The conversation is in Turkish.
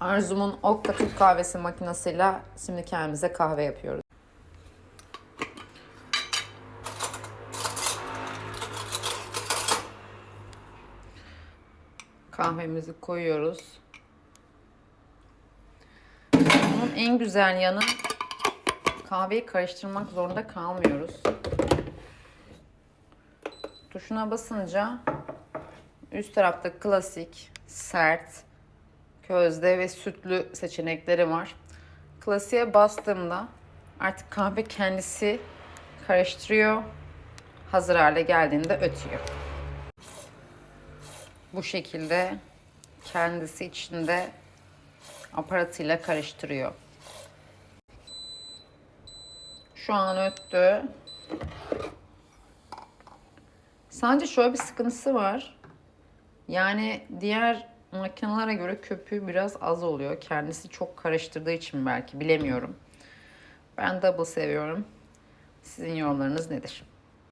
Arzum'un Okta Türk kahvesi makinesiyle şimdi kendimize kahve yapıyoruz. Kahvemizi koyuyoruz. Bunun en güzel yanı kahveyi karıştırmak zorunda kalmıyoruz. Tuşuna basınca üst tarafta klasik, sert, közde ve sütlü seçenekleri var. Klasiğe bastığımda artık kahve kendisi karıştırıyor. Hazır hale geldiğinde ötüyor. Bu şekilde kendisi içinde aparatıyla karıştırıyor. Şu an öttü. Sadece şöyle bir sıkıntısı var. Yani diğer makinelere göre köpüğü biraz az oluyor. Kendisi çok karıştırdığı için belki bilemiyorum. Ben double seviyorum. Sizin yorumlarınız nedir?